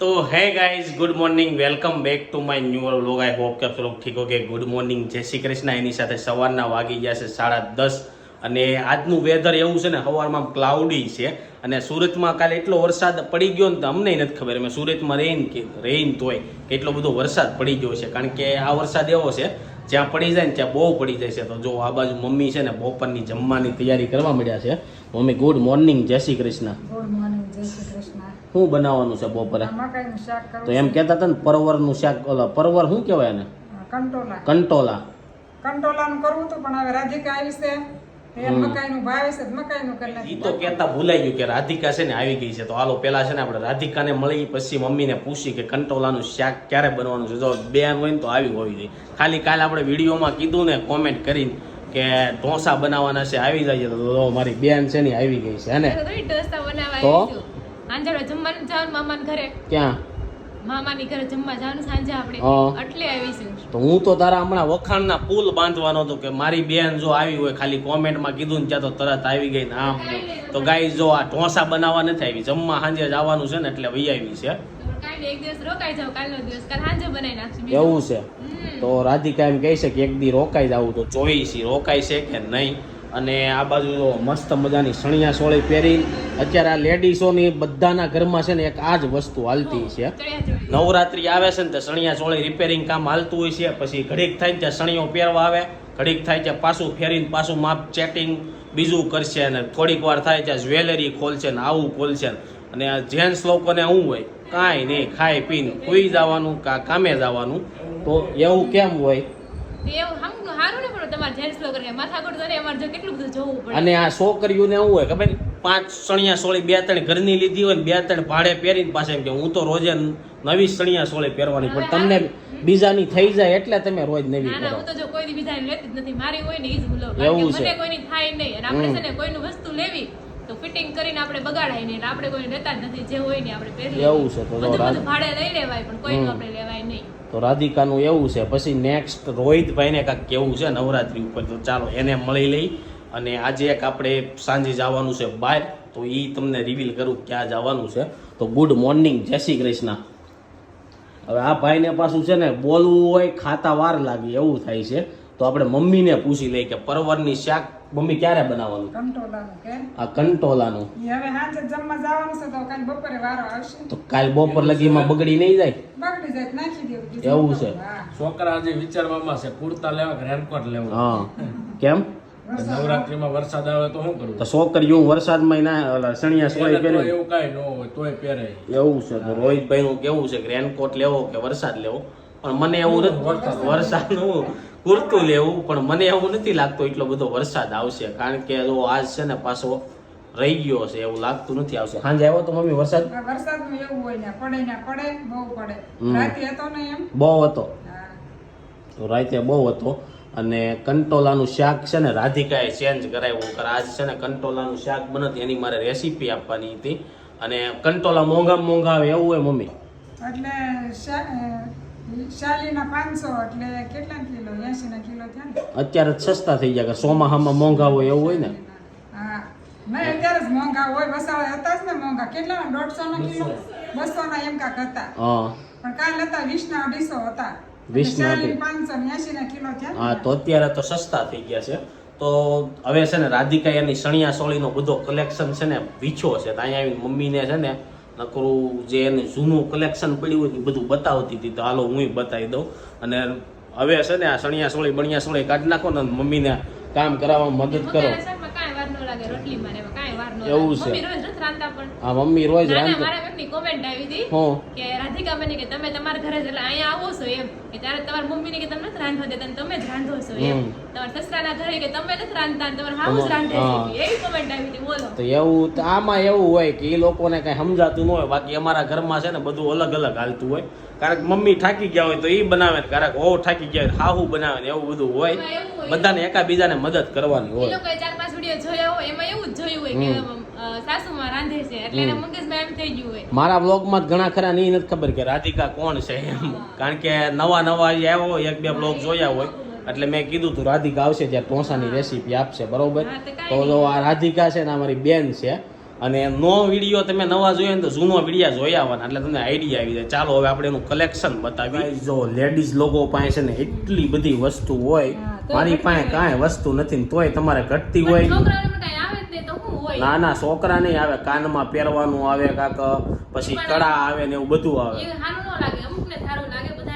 तो है guys good morning welcome back to my new vlog I hope કે આપ લોગ ઠીક હો કે ગુડ મોર્નિંગ જય શ્રી કૃષ્ણ એની સાથે સવારના વાગી ગયા છે સાડા દસ અને આજનું વેધર એવું છે ને સવારમાં ક્લાઉડી છે અને સુરતમાં કાલે એટલો વરસાદ પડી ગયો ને તો અમને નથી ખબર અમે સુરતમાં રહીને કે રહીને તોય કે એટલો બધો વરસાદ પડી ગયો છે કારણ કે આ વરસાદ એવો છે જ્યાં પડી જાય ને ત્યાં બહુ પડી જાય છે તો જો આ બાજુ મમ્મી છે ને બપોરની જમવાની તૈયારી કરવા મળ્યા છે મમ્મી ગુડ મોર્નિંગ જય શ્રી કૃષ્ણ શું બનાવવાનું છે બપોરે? આ મકાઈનું શાક કરું તો એમ કહેતા હતા ને પરવરનું શાક ઓલા પરવર શું કહેવાય એને? કંટોલા. કંટોલા. કંટોલાનું કરવું હતું પણ હવે રાધિકા આવી છે. એ મકાઈનું ભાવે છે તો ઈ તો કહેતા ભૂલાઈ ગયું કે રાધિકા છે ને આવી ગઈ છે. તો હાલો પેલા છે ને આપણે રાધિકાને મળી પછી મમ્મીને પૂછી કે કંટોલાનું શાક ક્યારે બનવાનું છે. જો બેન હોય ને તો આવી હોવી જોઈએ. ખાલી કાલે આપણે વિડીયોમાં કીધું ને કોમેન્ટ કરીને કે ઢોસા બનાવવાના છે આવી જાય તો મારી બેન છે ને આવી ગઈ છે ને? તો આંજળે જમવાનું જવાનું મામાના ઘરે. ક્યાં? મામાની ઘરે જમવા જવાનું સાંજે આપણે. એટલે આવીશું તો હું તો તારા હમણાં વખાણના પુલ બાંધવાનો હતો કે મારી બેન જો આવી હોય ખાલી કોમેન્ટમાં કીધું ને ત્યાં તો તરત આવી ગઈ ને આમ તો ગાય જો આ ઢોસા બનાવવા નથી આવી. જમવા સાંજે જ આવવાનું છે ને એટલે વહી આવી છે. સાંજે. એવું છે? તો રાધિકા એમ કહે છે કે એક દી રોકાઈ જવું તો જોઈ છે રોકાય છે કે નહીં. અને આ બાજુ મસ્ત મજાની સણિયા સોળી પહેરી. અત્યારે આ લેડીઝોની બધાના ઘરમાં છે ને એક આ જ વસ્તુ હાલતી છે. નવરાત્રી આવે છે ને તે સણિયા ચોળી રિપેરિંગ કામ હાલતું હોય છે. પછી ઘડીક થાય ત્યાં સણિયો પહેરવા આવે, ઘડીક થાય ત્યાં પાછું ફેરીને પાછું માપ ચેટિંગ બીજું કરશે અને થોડીક વાર થાય ત્યાં જ્વેલરી ખોલશે ને આવું ખોલશે અને આ જેન્ટ્સ લોકોને શું હોય, કાંઈ નહીં, ખાઈ પીને કોઈ જવાનું કા કામે જવાનું. તો એવું કેમ હોય? અને આ છોકરીઓને એવું હોય ખબર પાંચ સણિયા સોળી બે ત્રણ ઘરની લીધી હોય ને બે ત્રણ ભાડે પહેરીને પાસે એમ કે હું તો રોજે નવી સણિયા સોળી પહેરવાની પણ તમને બીજાની થઈ જાય એટલે તમે રોજ નવી કરો હું તો જો કોઈ બીજાને લેતી જ નથી મારી હોય ને ઈ જ હું લઉં એવું કે છે. મને કોઈની થાય નહીં. અને આપણે છે ને કોઈનું વસ્તુ લેવી તો ફિટિંગ કરીને આપણે બગાડાય નહીં આપણે કોઈ લેતા જ નથી. જે હોય ને આપણે પહેરી એવું છે, તો ભાડે લઈ લેવાય પણ કોઈનું આપણે લેવાય નહીં. તો રાધિકાનું એવું છે, પછી નેક્સ્ટ રોહિતભાઈને કાંઈક કેવું છે, નવરાત્રી ઉપર તો ચાલો એને મળી લઈ અને આજે એક આપણે સાંજે જવાનું છે બહાર, તો એ તમને રિવીલ કરું ક્યાં જવાનું છે. તો ગુડ મોર્નિંગ જય શ્રી કૃષ્ણ. હવે આ ભાઈને પાછું છે ને, બોલવું હોય ખાતા વાર લાગે, એવું થાય છે. તો આપણે મમ્મીને પૂછી લઈએ કે પરવરની શાક મમ્મી ક્યારે બનાવવાનું? કંટોલાનું કે? આ કંટોલાનું. હવે સાંજે જમવા જવાનું છે તો કાલ બપોરે વારો આવશે. તો કાલ બપોર લગીમાં બગડી નહીં જાય? બગડી જાય નાખી દેવું એવું છે? છોકરા જે વિચારવામાં છે કુર્તા લેવા કે રેનકોટ લેવું? હા. કેમ? નવરાત્રીમાં વરસાદ આવે તો શું કરું તો છોકરીઓ વરસાદમાં ના ઓલા સણિયા સોય પહેરે. એવું કાઈ ન હોય તોય પહેરે. એવું છે. તો રોહિતભાઈ નું કેવું છે કે રેનકોટ લેવો કે વરસાદ લેવો? પણ મને એવું નથી. વરસાદનું કુર્તું લેવું પણ મને એવું નથી લાગતું એટલો બધો વરસાદ આવશે કારણ કે જો આજ છે ને પાછો રહી ગયો છે એવું લાગતું નથી આવશે. સાંજે આવ્યો તો મમ્મી વરસાદ? વરસાદ એવું હોય ને પડે ને પડે બહુ પડે. રાતે હતો ને એમ? બહુ હતો. રાતે બહુ હતો. અને કંટોલાનું શાક છે ને રાધિકાએ ચેન્જ કરાવ્યું. કારણ આજ છે ને કંટોલાનું શાક બનત એની મારે રેસીપી આપવાની હતી. અને કંટોલા મોંઘા મોંઘા આવે એવું હોય મમ્મી? એટલે શાલીના પાંચસો એટલે કેટલા કિલો? એસી ના કિલો થયા ને? અત્યારે જ સસ્તા થઈ ગયા કે સોમાહામાં મોંઘા હોય એવું હોય ને? હા. નહીં અત્યારે જ મોંઘા હોય વસાળે હતા જ ને મોંઘા. કેટલા દોઢસો ના કિલો? બસો. ના એમ કાંક હતા. પણ કાલ હતા વીસ ના અઢીસો હતા. 20 ના અઢી- પાંચસો ને એસી ના કિલો થયા હા તો અત્યારે તો સસ્તા થઈ ગયા છે. તો હવે છે ને રાધિકા એની સણિયા સોળીનો બધો કલેક્શન છે ને વીછો છે. ત્યાં આવી આવીને મમ્મીને છે ને નકરું જે એને જૂનું કલેક્શન પડ્યું હોય એ બધું બતાવતી હતી તો હાલો હું બતાવી દઉં અને હવે છે ને આ સણિયા સોળી બણિયા સોળી કાઢી નાખો ને મમ્મીને કામ કરાવવામાં મદદ કરો. એવું છે. મમ્મી રાંધતા પણ. હા મમ્મી રોજ ના, ના, મારા બેનની કોમેન્ટ આવી હતી હો. કે રાધિકા બેને કે તમે તમારા ઘરે જ એટલે અહીંયા આવો છો એમ. કે ત્યારે તમારા મમ્મીને કે તમને નથી રાંધવા દેતા તમે જ રાંધો છો એમ. તમારા સસરાના ઘરે કે તમે નથી રાંધતા ને તમારા હાઉસ રાંધે છે. એવી કોમેન્ટ આવી હતી બોલો. તો એવું તો આમાં એવું હોય કે એ લોકોને કઈ સમજાતું ન હોય. બાકી અમારા ઘરમાં છે ને બધું અલગ અલગ હાલતું હોય. કારણ કે મમ્મી થાકી ગયા હોય તો એ બનાવે ને કારણ કે ઓ થાકી ગયા હોય હાહુ બનાવે ને એવું બધું હોય. બધાને એકાબીજાને મદદ કરવાની હોય. ચાર પાંચ વીડિયો જોયા હોય એમાં એવું જ જોયું હોય કે સાસુમાં રાંધે છે એટલે એને મગજમાં એમ થઈ ગયું હોય. મારા બ્લોગમાં ઘણા ખરા નહીં નથી ખબર કે રાધિકા કોણ છે એમ. કારણ કે નવા નવા આવ્યો હોય એક બે બ્લોગ જોયા હોય. એટલે મેં કીધું તું રાધિકા આવશે ત્યારે ઢોસાની રેસીપી આપશે બરોબર? તો જો આ રાધિકા છે ને અમારી બેન છે અને નો વીડિયો તમે નવા જોઈએ ને તો જૂનો વિડીયા જોઈ આવવાના. એટલે તમને આઈડિયા આવી જાય. ચાલો હવે આપણે એનું કલેક્શન બતાવી જો લેડીઝ લોકો પાસે છે ને એટલી બધી વસ્તુ હોય મારી પાસે કાંઈ વસ્તુ નથી ને તોય તમારે ઘટતી હોય. ના ના છોકરા નહીં આવે કાનમાં પહેરવાનું આવે કાક પછી કડા આવે ને એવું બધું આવે. ન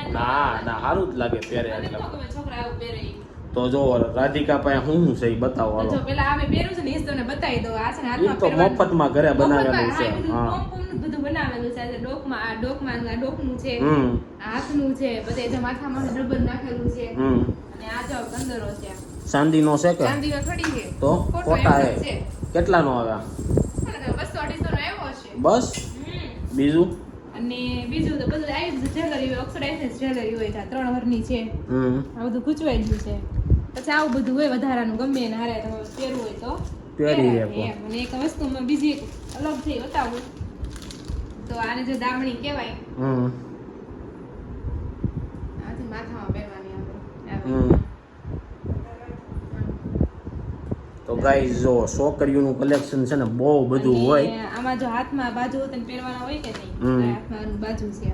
ન ના ના સારું જ લાગે પહેરે એટલે. ન. તો જો રાધિકા પાસે હું શું છે એ બતાવો હાલો. પેલા આવે પહેરું છે ને એ તમને બતાવી દઉં. આ છે ને હાથમાં તો. મફતમાં ઘરે બનાવેલું છે. હા, બધું બનાવેલું છે. ડોકમાં આ ડોકમાં આ ડોકનું છે હમ. આ હાથનું છે બધે જે માથામાં રબર નાખેલું છે. અને આ જો કંદરો છે. ચાંદીનો છે કે? તો ખોટા હે કેટલાનો આવે? બસો અઢીસો નો આવ્યો છે બસ? બીજું? અને બીજું તો બધું આવી જ્વેલરી હોય. ઓક્સિડાઇઝ જ્વેલરી હોય છે આ ત્રણ વરની છે. આ બધું ગૂંચવાઈ ગયું છે. પછી આવું બધું હોય વધારાનું ગમે હારે તમે પહેરવું હોય તો. પહેરી. અને એક વસ્તુમાં બીજી એક અલગ થઈ બતાવું. તો આને જો દામણી કહેવાય હમ આથી માથામાં પહેરવાની આપણે હમ તો ગાઈઝ જો છોકરીઓનું કલેક્શન છે ને બહુ બધું હોય. આમાં જો હાથમાં બાજુ હોય પહેરવાના હોય કે નહીં? હાથમાં બાજુ છે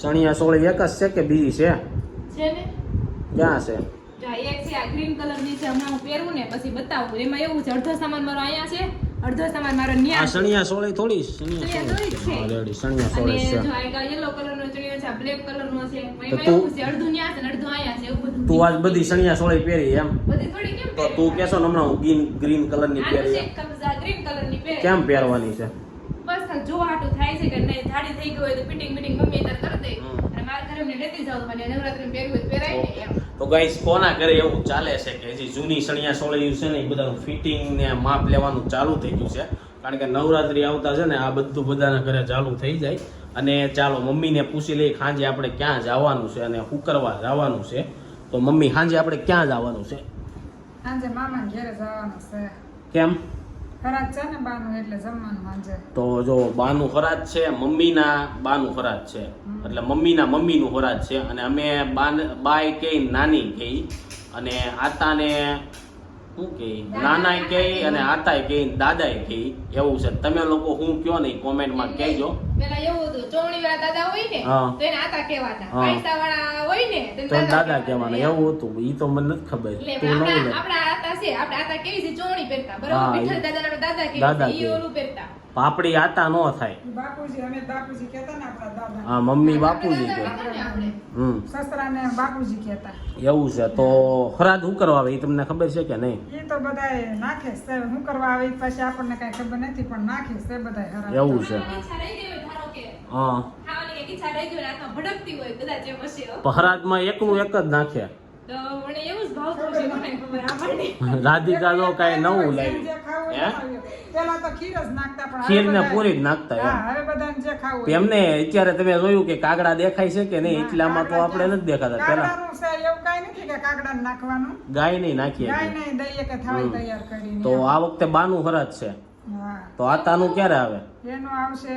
સણિયા સોળી એક જ છે કે બીજી છે? છે ને? ક્યાં છે? એક છે આ ગ્રીન કલરની છે હમણાં હું પહેરું ને પછી બતાવું. એમાં એવું છે અડધો સામાન મારો અહીંયા છે અડધો સામાન મારો ન્યા સણિયા સોળી થોડી સણિયા સોળી. સણિયા સોળી છે. જો આ યલો કલર નો ચણિયો છે બ્લેક કલર નો છે. એમાં એવું છે અડધું ન્યા છે અડધું અહીંયા છે એવું બધું તું આજ બધી સણિયા સોળી પહેરી એમ? બધી થોડી તો તું કેશો ને હમણાં હું ગ્રીન ગ્રીન કલરની પહેરી કેમ પહેરવાની છે? બસ જો જોવા થાય છે કે નહીં થાળી થઈ ગઈ હોય તો ફિટિંગ ફિટિંગ મમ્મી ત્યારે કરી દે. અને મારા ઘરે મને લેતી જાવ મને નવરાત્રી પહેરવું હોય પહેરાય ને એમ. તો ગાઈસ કોના ઘરે એવું ચાલે છે કે હજી જૂની સણિયા સોળી છે ને એ બધાનું ફિટિંગ ને માપ લેવાનું ચાલુ થઈ ગયું છે? કારણ કે નવરાત્રી આવતા છે ને આ બધું બધાના ઘરે ચાલુ થઈ જાય. અને ચાલો મમ્મીને પૂછી લઈ સાંજે આપણે ક્યાં જવાનું છે અને શું કરવા જવાનું છે? તો મમ્મી સાંજે આપણે ક્યાં જવાનું છે? સાંજે મામાને ઘેરે જવાનું છે. કેમ? ખરાબ છે ને બાનું એટલે જમવાનું સાંજે તો જો બાનું ખરાજ છે મમ્મીના બાનું ખરાજ છે. એટલે મમ્મીના મમ્મીનું ખરાજ છે અને અમે બાન બાય કે નાની કહી અને આતાને શું કહે નાનાય કહે અને આતાય કહે દાદાય કહે એવું છે. તમે લોકો હું કયો નહીં કોમેન્ટમાં કહેજો. પેલા એવું હતું ચોવણી વાળા દાદા હોય ને તો એને આતા કહેવાતા. પૈસા વાળા હોય ને તો દાદા કહેવાના. એવું હતું ઈ તો મને નથી ખબર. તું નવું આપણા આતા છે આપણા આતા કેવી છે? ચોવણી પહેરતા. હા, બરાબર વિઠ્ઠલ દાદા દાદા કેવી છે ઈ ઓલું પહેરતા. પાપડી આતા નો થાય. બાપુજી અમે બાપુજી કહેતા ને આપણા દાદા. હા મમ્મી બાપુજી કે હમ. સસરાને બાપુજી કહેતા. એવું છે તો હરાદ હું કરવા આવે? એ તમને ખબર છે કે નહીં? એ તો બધાય નાખે છે. શું કરવા આવે? પછી આપણને કઈ ખબર નથી પણ નાખે છે બધાય એવું છે. પહરાજમાં એકનું એક જ નાખ્યા રાધિકા જો કાંઈ નવું લાગ્યું. ખીર જ નાખતા પણ હવે ખીર ને પૂરી જ નાખતા. એમને અત્યારે તમે જોયું કે કાગડા દેખાય છે કે નહીં એટલામાં તો આપણે નથી દેખાતા. પેલા કાગડાનું છે એવું કાંઈ નથી કે કાગડાને નાખવાનું. ગાય નહીં નાખીએ તો આ વખતે બાનું હરાજ છે. તો આતાનું ક્યારે આવે? એનું આવશે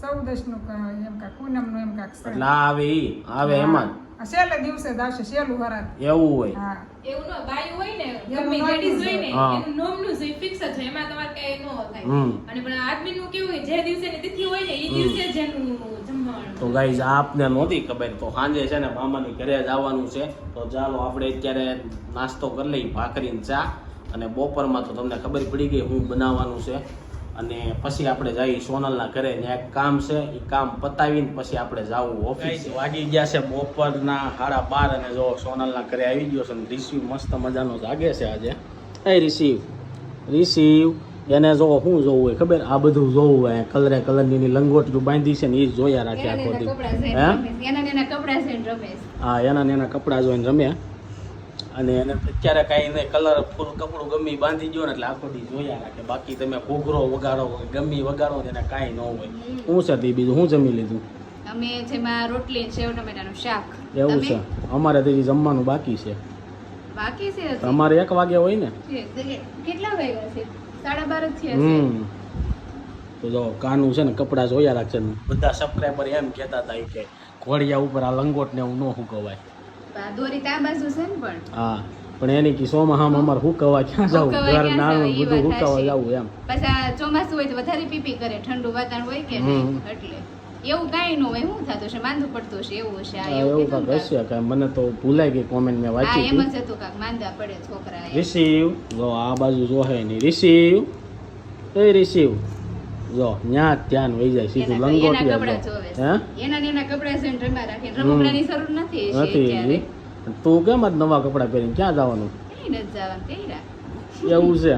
ચૌદશ એમ કાંઈક પૂનમ એમ કાંઈક છે. એટલે આવે ઈ આવે એમાં છેલ્લે દિવસે જ આવશે છેલ્લું વરાત એવું હોય. હા. એવું ન બાયું હોય ને ગમે લેડીઝ હોય ને એનું નોમનું છે ફિક્સ છે એમાં તમારે કઈ ન થાય. અને પણ આદમીનું કેવું હોય જે દિવસે ની તિથિ હોય ને એ દિવસે જ એનું તો ગાઈઝ આપને નહોતી ખબર તો સાંજે છે ને મામાની ઘરે જ આવવાનું છે. તો ચાલો આપણે અત્યારે નાસ્તો કરી લઈએ ભાખરી ને ચા. અને બપોરમાં તો તમને ખબર પડી ગઈ હું બનાવવાનું છે. અને પછી આપણે જઈએ સોનલના ઘરે ત્યાં એક કામ છે એ કામ પતાવીને પછી આપણે જવું ઓફિસ વાગી ગયા છે બપોરના સાડા બાર અને જો સોનલના ઘરે આવી ગયો છે અને રિસીવ મસ્ત મજાનો જાગે છે આજે. એ રિસીવ. રિસીવ. એને જો શું જોવું હોય ખબર? આ બધું જોવું હોય કલરે કલરની એની લંગોટીઓ બાંધી છે ને એ જોયા રાખે આખો દી હે? એના એના કપડા છે ને રમેશ. હા એના ને એના કપડાં જોઈને રમ્યા. અને એને અત્યારે કાંઈ નહીં કલર ફૂલ કપડું ગમી બાંધી ગયો ને એટલે આખો દી જોયા રાખે. બાકી તમે ઘોઘરો વગાડો ગમી વગાડો એને કાંઈ ન હોય. શું છે તે બીજું શું જમી લીધું? અમે જેમાં રોટલી સેવ ટમેટાનું શાક. એવું છે. અમારે તો જમવાનું બાકી છે. બાકી છે? તમારે એક વાગે હોય ને? કેટલા વાગ્યા છે? સાડા બાર થયા તો જો કાનું છે ને કપડાં જોયા રાખશે ને. બધા સબસ્ક્રાઈબર એમ કહેતા હતા કે ઘોડિયા ઉપર આ લંગોટ ને એવું ન હુકવાય આ દોરી ત્યાં બાજુ છે ને પણ. હા પણ એની કી સોમાં અમારે હુકવા ક્યાં જવું ઘર નાનું બધું હુકવા. જવું એમ. પાછા ચોમાસું હોય તો વધારે પીપી કરે ઠંડુ વાતાવરણ હોય કે નહીં? એટલે. એવું કાંઈ ન હોય શું થતું છે માંદું પડતું છે એવું છે આ એવું એવું કાંક હશે મને તો ભૂલાઈ ગઈ કોમેન્ટ મેં વાંચી એમ જ હતું કાંક માંદા પડે છોકરા રિસીવ જો આ બાજુ જોહે નહીં રિસીવ એ રિસીવ જો ન્યા જ ધ્યાન વહી જાય સીધું લંગોટી જો. હે? એના એના કપડાં છે ને રાખે રમકડાની જરૂર નથી નથી તું કેમ આજ નવા કપડાં પહેરીને ક્યાં જવાનું. એવું છે?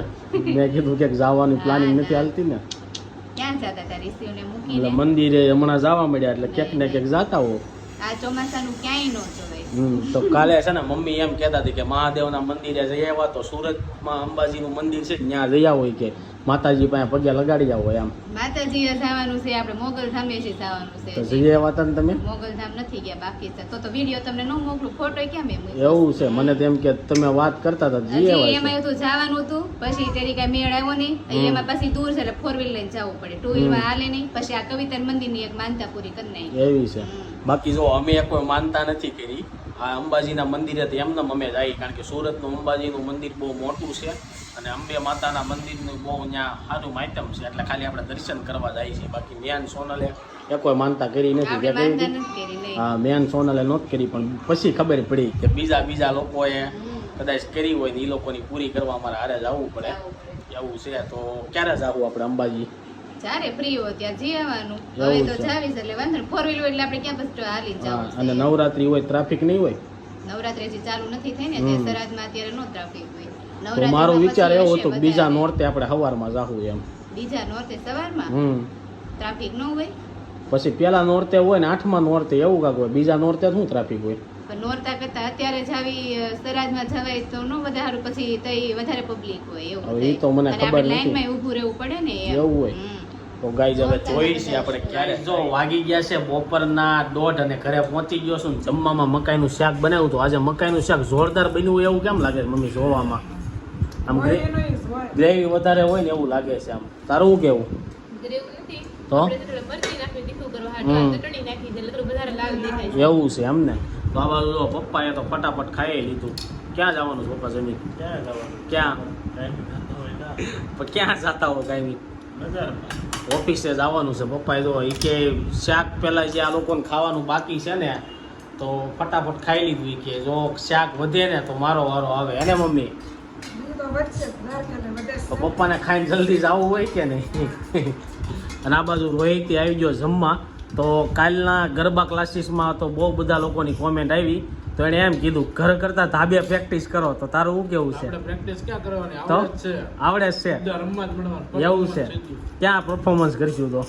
મેં કીધું કે જવાની પ્લાનિંગ નથી. હાલતી ને. એટલે મંદિરે હમણાં જવા મળ્યા એટલે ક્યાંક ને ક્યાંક જાતા હો. આ ચોમાસાનું ક્યાંય ન જોવાય. હમ તો કાલે છે ને મમ્મી એમ કહેતા હતી કે મહાદેવના મંદિરે જઈ આવ્યા તો સુરતમાં અંબાજીનું મંદિર છે ત્યાં જઈ આવો કે. માતાજી પાસે પગે લગાડી જાવ એમ. માતાજી જવાનું છે આપણે મોગલધામે છે જવાનું છે. જઈ આવ્યા હતા ને તમે મોગલધામ નથી ગયા બાકી છે. તો તો વિડિયો તમને ન મોકલું ફોટો કેમ એમ એવું છે મને તેમ કે તમે વાત કરતા હતા જઈએ વાત એમાં એવું જવાનું હતું પછી તેરી કઈ મેળ આવ્યો નહીં એમાં પછી દૂર છે એટલે ફોર વ્હીલ લઈને જવું પડે. ટુ વ્હીલમાં હાલે નહીં પછી આ કવિતા મંદિરની એક માનતા પૂરી કરી નાખી. છે એવી છે. બાકી જો અમે કોઈ માનતા નથી કરી આ અંબાજીના મંદિરે તો એમને અમે જાય કારણ કે સુરતનું અંબાજીનું મંદિર બહુ મોટું છે અને અંબે માતાના મંદિરનું બહુ ત્યાં સારું માધ્યમ છે. એટલે ખાલી આપણે દર્શન કરવા જાય છે બાકી મેન સોનલે એ કોઈ માનતા કરી નથી. કે કરી હા મેન સોનલે નહોત કરી પણ પછી ખબર પડી કે બીજા બીજા લોકોએ કદાચ કરી હોય ને એ લોકોની પૂરી કરવા અમારે હારે જવું પડે. એવું છે. તો ક્યારે જવું આપણે અંબાજી? જ્યારે ફ્રી હોય ત્યાં જઈ આવવાનું. હવે તો. જાવીશ એટલે વાંધો ફોર વ્હીલ એટલે આપણે ક્યાં હાલી અને નવરાત્રી હોય ટ્રાફિક નહીં હોય? નવરાત્રી હજી ચાલુ નથી થઈ ને તે સરાજમાં અત્યારે નો ટ્રાફિક હોય. તો મારો વિચાર એવો હતો બીજા નોરતે આપણે સવારમાં જાવું એમ. બીજા નોરતે સવારમાં? ટ્રાફિક ન હોય? પછી પેલા નોરતે હોય ને આઠમા નોરતે એવું કાંક હોય. બીજા નોરતે શું ટ્રાફિક હોય? નોરતા કરતા અત્યારે જાવી સરાજમાં જવાય તો નો વધારે પછી તઈ વધારે પબ્લિક હોય એવું હવે એ. તો મને ખબર નથી. લાઈનમાં ઊભું રહેવું પડે ને એવું હોય. તો ગાઈ હવે જોઈ છે આપણે ક્યારે જો વાગી ગયા છે બપોરના દોઢ અને ઘરે પહોંચી ગયો છું ને જમવામાં મકાઈનું શાક બનાવ્યું હતું. આજે મકાઈનું શાક જોરદાર બન્યું હોય એવું કેમ લાગે છે મમ્મી જોવામાં? આમ. ગ્રેવી વધારે હોય ને એવું લાગે છે આમ. તારું શું કેવું? તો? એવું છે એમ ને? તો આ બાજુ જો પપ્પાએ તો ફટાફટ ખાઈ લીધું. ક્યાં જવાનું પપ્પા જમીન? ક્યાં જવાનું? ક્યાં? પણ ક્યાં જતા હો કાંઈ ઓફિસે જવાનું છે પપ્પાએ તો એ કે શાક પહેલાં જે આ લોકોને ખાવાનું બાકી છે ને તો ફટાફટ ખાઈ લીધું. કે જો શાક વધે ને તો મારો વારો આવે. એને મમ્મી? તો પપ્પાને ખાઈને જલ્દી જવું હોય કે નહીં? અને આ બાજુ રોહિત આવી ગયો જમવા. તો કાલના ગરબા ક્લાસીસમાં તો બહુ બધા લોકોની કોમેન્ટ આવી. તો એણે એમ કીધું ઘર કરતા ધાબે પ્રેક્ટિસ કરો. તો તારું શું કેવું છે? પ્રેક્ટિસ ક્યાં કરવાની? તો આવડે જ છે. એવું છે. ક્યાં પરફોર્મન્સ કરીશું તો?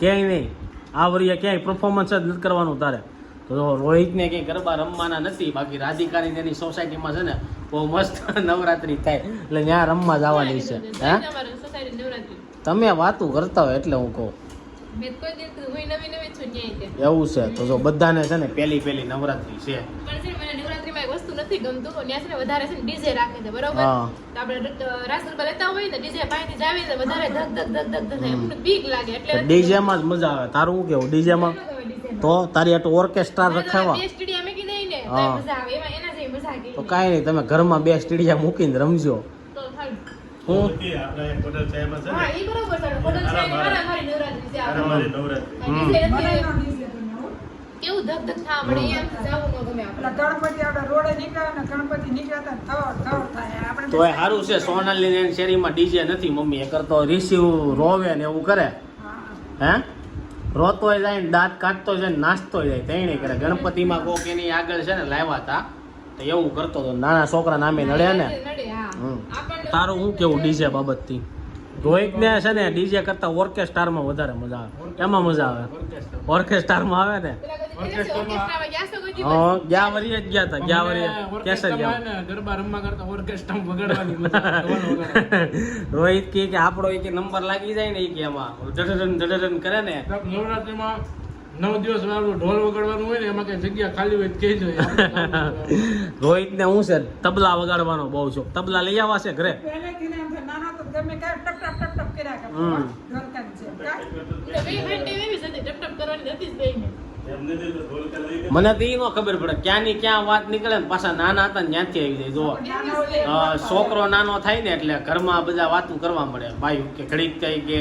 ક્યાંય નહીં. આ વરીએ ક્યાંય પરફોર્મન્સ જ નથી કરવાનું તારે. તો રોહિતને કંઈ ગરબા રમવાના નથી બાકી રાધિકાની તેની સોસાયટીમાં છે ને બહુ મસ્ત નવરાત્રી થાય. એટલે ત્યાં રમવા જવાની છે. હે? તમારે સોસાયટી નવરાત્રી. તમે વાતું કરતા હોય એટલે હું કહું. એવું છે. તો જો બધાને છે ને પેલી પેલી નવરાત્રી છે. ડીજે ડીજે ડીજેમાં જ મજા આવે. તારું શું કેવું? માં. તો તારી આટલું ઓર્કેસ્ટ્રા રખાવા? તો કાંઈ નહીં તમે ઘરમાં બે સ્ટીડિયા મૂકીને રમજો. હું. કેવું ધક ધક એમ જાવું ન ગમે આપણે ગણપતિ આપણે રોડે નીકળ્યા ને ગણપતિ નીકળ્યા થવા થવા થાય. આપણે તો એ સારું છે સોનાલી ને શેરીમાં ડીજે નથી મમ્મી. એ કરતો રિસીવ રોવે ને એવું કરે. હા. હે? રોતોય જાય ને દાંત કાઢતો જાય ને નાસ્તોય જાય તેણે કરે. ગણપતિમાં કોક એની આગળ છે ને લાવ્યા હતા. તો એવું કરતો હતો નાના છોકરા નામે નડ્યા ને? હમ. તારું શું કેવું ડીજે બાબતથી? રોહિત ને છે ને ડીજે કરતા ઓર્કેસ્ટ્રારમાં વધારે મજા આવે. એમાં મજા આવે? ઓર્કેસ્ટ્રારમાં આવે ને? ઓર્કેસ્ટ્રામાં? હા ગયા વરીએ જ ગયા હતા ગયા વરીએ કેસર ગયા. ગરબા રમવા કરતા ઓર્કેસ્ટ્રા વગાડવાની મજા આવે. ઢોલ વગાડવાની. રોહિત કે કે આપણો એક નંબર લાગી જાય ને એ કે એમાં. ધડધડન ધડધડન કરે ને. નવરાત્રીમાં નવ દિવસ વાળું ઢોલ વગાડવાનું હોય ને એમાં કઈ જગ્યા ખાલી હોય કહેજો. રોહિત ને હું છે તબલા વગાડવાનો બહુ શોખ. તબલા લઈ આવવા છે ઘરે? ને. મને તો ઈ નો ખબર પડે ક્યાંની ક્યાં વાત નીકળે ને પાછા નાના હતા ને ત્યાંથી આવી જાય જો છોકરો નાનો થાય ને એટલે ઘરમાં બધા વાતું કરવા મળે. ભાઈ કે ઘડીક કઈ કે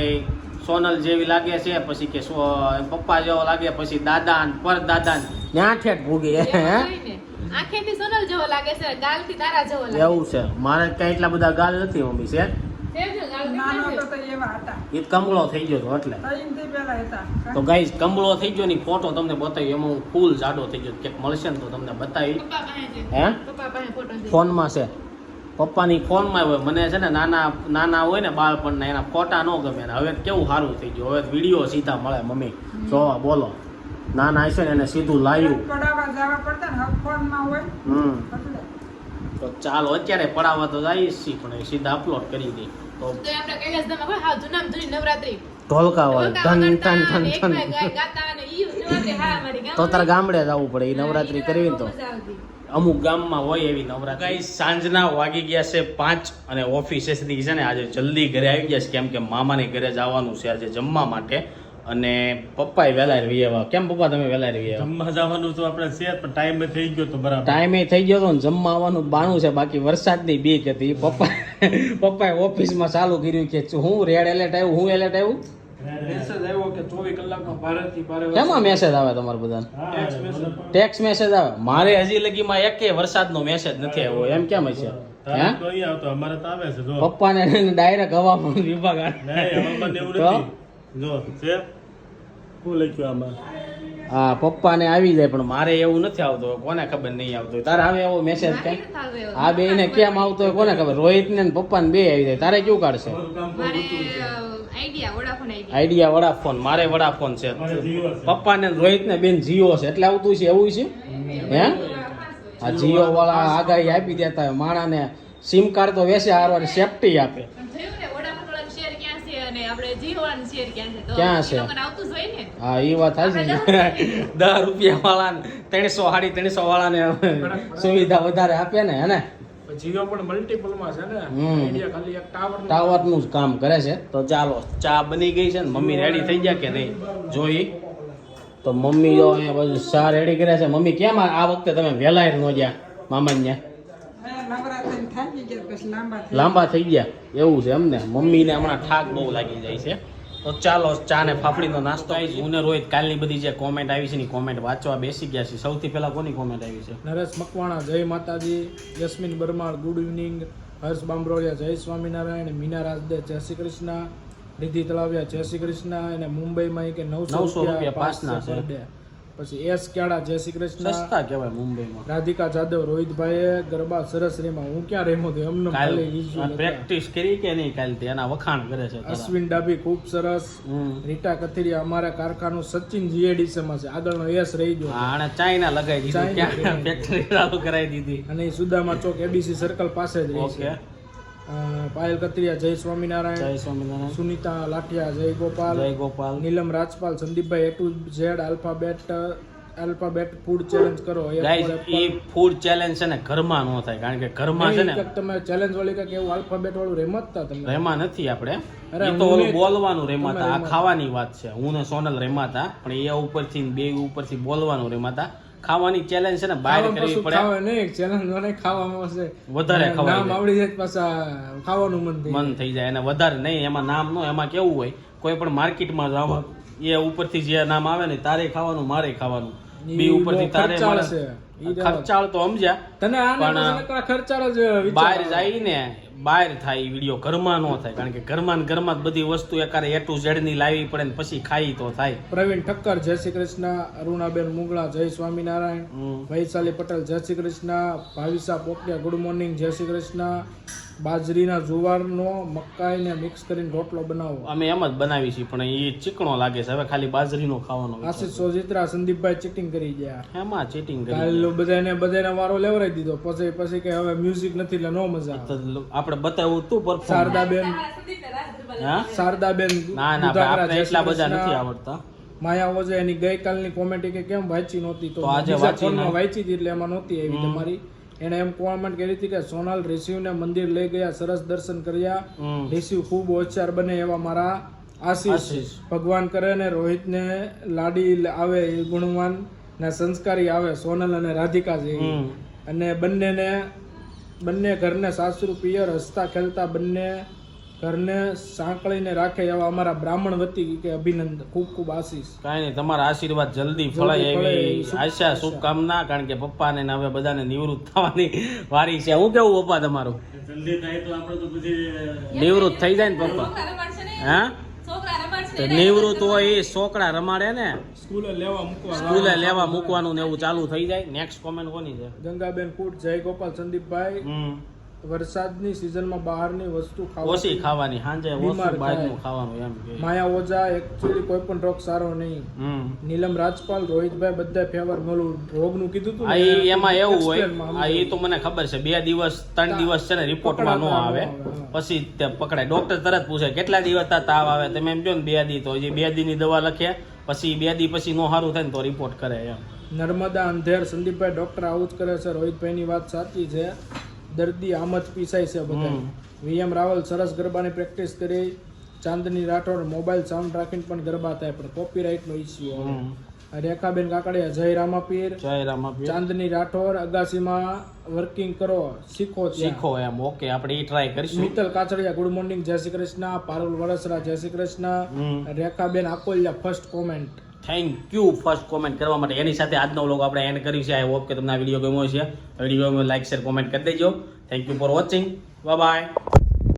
સોનલ જેવી લાગે છે પછી કે સો- પપ્પા જેવો લાગે પછી દાદા ને પર દાદા ને ત્યાં ઠેઠ ભૂગી. આંખેથી સોનલ જેવો લાગે છે ગાલથી તારા જેવો લાગે એવું છે. મારે કઈ એટલા બધા ગાલ નથી મમ્મી છે? એ કમળો થઈ ગયો હતો એટલે. ત્રણથી પહેલા હતા. તો ગાઈઝ કમળો થઈ ગયો ની ફોટો તમને બતાવી એમાં હું ફૂલ જાડો થઈ ગયો. ક્યાંક મળશે ને તો તમને બતાવી. પપ્પા પાસે છે. હે? ફોનમાં છે. પપ્પાની ફોનમાં હોય મને છે ને નાના નાના હોય ને બાળપણના એના ફોટા ન ગમે ને. હવે કેવું સારું થઈ ગયું. હવે વીડિયો સીધા મળે મમ્મી. જોવા બોલો. નાના હશે ને એને સીધું લાવ્યું પડાવવા જવા પડતા ને હવે ફોનમાં હોય. હમ. તો ચાલો અત્યારે પડાવવા તો જઈએ જ છીએ પણ એ સીધા અપલોડ કરી દઈ તો તો આપણે કૈલાસધામમાં કોઈ હાવ જૂનામાં જૂની નવરાત્રી. ઢોલકા હોય. ધન તો તારે ગામડે જવું પડે એ નવરાત્રી કરવી તો. બહુ મજા આવતી. અમુક ગામમાં હોય એવી નવરાત્રી. સાંજના વાગી ગયા છે પાંચ અને ઓફિસેથી છે ને આજે જલ્દી ઘરે આવી ગયા છે કેમ કે મામાને ઘરે જવાનું છે આજે જમવા માટે. અને પપ્પાએ વહેલા રહી આવ્યા. કેમ પપ્પા તમે વહેલા રહી આવ્યા? જમવા જવાનું તો આપણે છે પણ ટાઈમ થઈ ગયો તો બરાબર. ટાઈમે થઈ ગયો તો ને જમવા આવવાનું બાણું છે બાકી વરસાદની બીક હતી. પપ્પા પપ્પાએ ઓફિસમાં ચાલુ કર્યું કે હું રેડ એલર્ટ આવ્યું હું એલર્ટ આવ્યું? મેસેજ આવ્યો કે કલાકમાં ભારે કેમાં મેસેજ આવે તમારે બધાને? ટેક્સ મેસેજ આવે. મારે હજી લગીમાં એકે વરસાદનો મેસેજ નથી આવ્યો. એમ કેમ હશે? હે તો અહીંયા આવતો. અમારે તો આવે છે જો. પપ્પાને ડાયરેક્ટ હવામાન વિભાગ આ- નહીં હવામાન એવું તો? નથી જો છે? શું લખ્યું આમાં? હા પપ્પાને આવી જાય પણ મારે એવું નથી આવતો કોને ખબર નહીં આવતો. તારે આવે એવો મેસેજ એવો. આ બે ને કેમ આવતો હોય કોને ખબર? રોહિત ને પપ્પા ને બે આવી જાય. તારે કેવું કાઢશે? Idea Vodafone Idea Idea Vodafone. મારે વડાફોન છે. પપ્પાને જીઓ પપ્પા ને રોહિત ને બેન જીઓ છે. એટલે આવતું છે એવું છે? હે? આ જીઓ વાળા આગાહી આપી દેતા હોય. માણાને સિમ કાર્ડ તો વેસે હારવાની સેફટી આપે જોયું ને વડાફોન વાળાનું શેર ક્યાં છે અને આપણે જીઓ શેર ક્યાં છે? તો ક્યાં છે? આવતું જ હોય ને. હા એ વાત થાય છે. દસ રૂપિયા. વાળા ત્રણસો સાડી ત્રણસો વાળાને સુવિધા વધારે આપે ને હે ને જીઓ પણ મલ્ટિપલ છે ને. હમ. ખાલી એક ટાવર ટાવરનું જ કામ કરે છે. તો ચાલો ચા બની ગઈ છે ને મમ્મી રેડી થઈ ગયા કે નહીં? જોઈ. તો મમ્મી જો અહીંયા બધું ચા રેડી કરે છે. મમ્મી કેમ આ આ વખતે તમે વહેલા નો ગયા મામા ને અહીંયા નવરાત્રી થાકી ગયા પછી લાંબા થઈ લાંબા થઈ ગયા. એવું છે એમને. મમ્મીને હમણાં ઠાક બહુ લાગી જાય છે. તો ચાલો ચા ને ફાફડીનો નાસ્તો હું ને રોહિત કાલની બધી જે કોમેન્ટ આવી છે ની કોમેન્ટ વાંચવા બેસી ગયા છે. સૌથી પહેલા કોની કોમેન્ટ આવી છે? નરેશ મકવાણા જય માતાજી. યસ્મિન બર્માળ ગુડ ઇવનિંગ હર્ષ બાંભરોળિયા જય સ્વામિનારાયણ. મીના રાજદે જય શ્રી કૃષ્ણ. રિધિ તળાવિયા જય શ્રી કૃષ્ણ. અને મુંબઈમાં કે નવસો રૂપિયા પાસના છે. પછી એસ ક્યાડા જય શ્રી કૃષ્ણ. સસ્તા કહેવાય મુંબઈમાં. રાધિકા જાદવ રોહિતભાઈએ ગરબા સરસ રેમાં. હું ક્યાં રેમો તો એમને કાલ. પ્રેક્ટિસ કરી કે નહીં કાલથી એના વખાણ કરે છે અશ્વિન ડાબી ખૂબ સરસ. રીટા કથિરિયા અમારા કારખાનું સચિન જીએડીસી માં છે. આગળનો એસ રહી ગયો. આણે ચાઇના લગાવી દીધી. ફેક્ટરી ચાલુ કરાવી દીધી. અને સુદામા ચોક એબીસી સર્કલ પાસે જ રહી છે. પાયલ કત્રિયા જય સ્વામિનારાયણ. જય સ્વામિનારાયણ. સુનિતા લાઠિયા જય ગોપાલ. જય ગોપાલ. નીલમ રાજપાલ સંદીપભાઈ A to Z alphabet alphabet food challenge કરો. એ ફૂડ ચેલેન્જ છે ને ઘરમાં નો થાય કારણ કે ઘરમાં છે ને તમે ચેલેન્જ વાળી કે એવું આલ્ફાબેટ વાળું રેમતતા તમે. રેમા નથી આપણે. અરે એ તો ઓલું બોલવાનું રેમાતા. આ ખાવાની વાત છે. હું ને સોનલ રેમાતા પણ એ ઉપરથી બે ઉપરથી બોલવાનું રેમાતા. ખાવાની ચેલેન્જ છે ને બહાર કરવી પડે. ખાવા નહીં ચેલેન્જ વાળા ખાવામાં હશે. વધારે અને નામ આવડી જાય પાછા ખાવાનું મન મન થઈ જાય અને વધારે નહીં એમાં નામ નો એમાં કેવું હોય કોઈ પણ માર્કેટમાં જવા એ ઉપરથી જે નામ આવે ને તારે ખાવાનું મારે ખાવાનું. બી ઉપરથી તારે ખર્ચાળ તો સમજ્યા તને ખર્ચાળ જ બહાર આવે. બહાર થાય વીડિયો ઘરમાં ન થાય કારણ કે ઘરમાં ને ઘરમાં બધી વસ્તુ એકારે એ ટુ ઝેડની લાવી પડે ને પછી ખાઈ તો થાય. પ્રવીણ ઠક્કર જય શ્રી કૃષ્ણ અરુણાબેન મુગળા જય સ્વામિનારાયણ વૈશાલી પટેલ જય શ્રી કૃષ્ણ ભાવિસા પોકિયા ગુડ મોર્નિંગ જય શ્રી કૃષ્ણ બાજરીના જુવારનો મકાઈને મિક્સ કરીને રોટલો બનાવો. અમે એમ જ બનાવી છીએ પણ એ ચીકણો લાગે છે હવે ખાલી બાજરીનો ખાવાનો. આશીષ સોજિત્રા સંદીપભાઈ ચીટિંગ કરી ગયા. એમાં ચીટિંગ કરી બધાને બધાને વારો લેવરાઈ દીધો પછી પછી કે હવે મ્યુઝિક નથી એટલે નો મજા આવે. આપણે બતાવ્યું તું પરફોર્મ શારદાબેન. હા? શારદાબેન ના ના આપણે એટલા બધા નથી આવડતા. માયા ઓજે એની ગઈકાલની કોમેન્ટ કે કેમ વાંચી નહોતી તો તો આજે વાંચી વાંચી હતી એટલે એમાં નહોતી આવી તમારી. એને એમ કોમેન્ટ કરી હતી કે સોનલ રિસીવને મંદિર લઈ ગયા સરસ દર્શન કર્યા. રિસીવ ખૂબ હોશિયાર બને એવા મારા આશીષ. આશીષ. ભગવાન કરે ને રોહિતને લાડી આવે એ ગુણવાન ને સંસ્કારી આવે સોનલ અને રાધિકા જેવી. અને બંનેને બંને ઘરને સાસુ પિયર હસતા ખેલતા બંને ઘરને સાંકળીને રાખે એવા અમારા બ્રાહ્મણ વતી કે અભિનંદન. ખૂબ ખૂબ આશીષ. કાંઈ નહીં તમારા આશીર્વાદ જલ્દી ફળાય એવી આશા શુભકામના કારણ કે પપ્પાને ને હવે બધાને નિવૃત્ત થવાની વારી છે. હું કેવું પપ્પા તમારું? નિવૃત્ત થઈ જાય ને પપ્પા. હા? તો નિવૃત્ત હોય એ છોકરા રમાડે ને સ્કૂલે લેવા મૂકવા સ્કૂલે લેવા. મૂકવાનું ને એવું ચાલુ થઈ જાય. નેક્સ્ટ કોમેન્ટ કોની છે? ગંગાબેન કુટ જય ગોપાલ સંદીપભાઈ. વરસાદની સિઝનમાં બહારની વસ્તુ ઓછી ખાવાની સાંજે ઓછું બહારનું ખાવાનું એમ માયા ઓઝા એકચ્યુઅલી કોઈ પણ રોગ સારો નહીં. નીલમ રાજપાલ રોહિતભાઈ બધા ફેવર મળું રોગનું કીધું ઈ એમાં એવું હોય એ તો મને ખબર છે બે દિવસ ત્રણ દિવસ છે ને રિપોર્ટમાં ન આવે. પછી તે પકડાય. ડોક્ટર તરત પૂછે કેટલા દિવસ તા તાવ આવે? તમે એમ જો ને બે દી. તો એ બે દીની દવા લખે પછી બે દી પછી નો સારું થાય ને તો રિપોર્ટ કરે એમ. નર્મદા અંધેર સંદીપભાઈ ડોક્ટર આવું જ કરે છે. રોહિતભાઈની વાત સાચી છે. દર્દી આમ જ પીસાય છે બધા. વીએમ રાવલ સરસ ગરબાની પ્રેક્ટિસ કરી. ચાંદની રાઠોડ મોબાઈલ સાઉન્ડ રાખીને પણ ગરબા થાય પણ કોપીરાઇટનો હમ. રેખાબેન કાકડિયા જય રામાપીર. જય રામાપીર. ચાંદની રાઠોડ અગાસીમાં વર્કિંગ કરો શીખો શીખો એમ. ઓકે આપણે એ ટ્રાય કરીશું. મિત્તલ કાચડિયા ગુડ મોર્નિંગ જય શ્રી કૃષ્ણ. પારુલ વરસરા જય Shri Krishna. Rekhaben Akoliya first comment thank you first comment કરવા માટે એની સાથે આજનો વ્લોગ આપણે એન્ડ કર્યું છે. આઈ હોપ કે તમને આ વીડિયો ગમ્યો છે વીડિયો લાઈક શેર કોમેન્ટ કરી દેજો. Thank you for watching bye